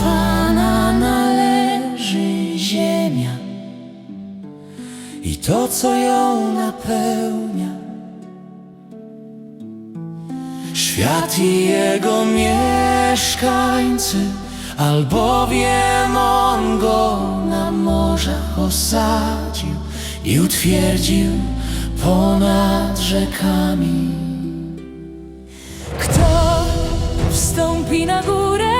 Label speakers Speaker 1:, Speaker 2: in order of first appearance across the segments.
Speaker 1: Pana należy ziemia i to, co ją napełnia. Świat i jego mieszkańcy, albowiem on go na morzach osadził i utwierdził ponad rzekami.
Speaker 2: Kto wstąpi na górę?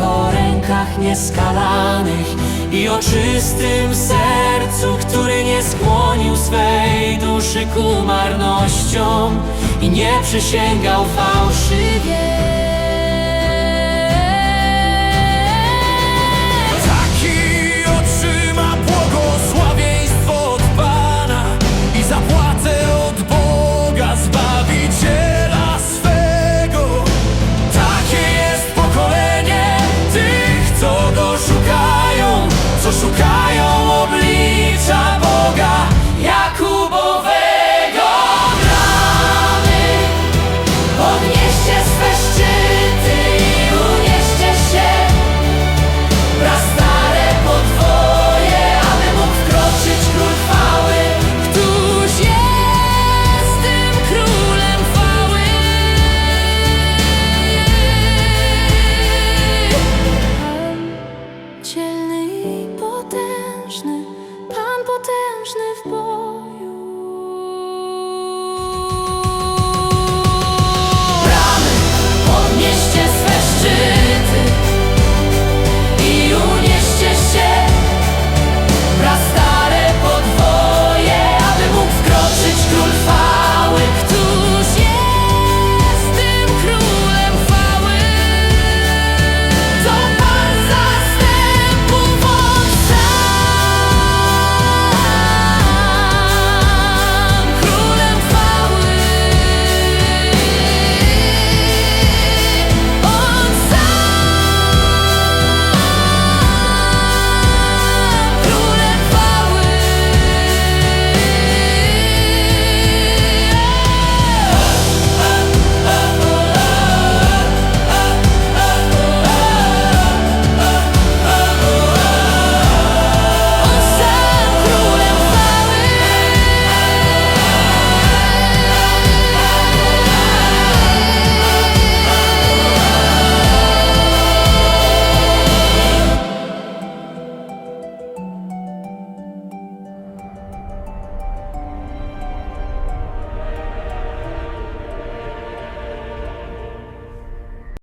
Speaker 1: O rękach nieskalanych i o czystym sercu, który nie skłonił swej duszy ku marnościom i nie przysięgał fałszywie.
Speaker 2: potężny w Bogu.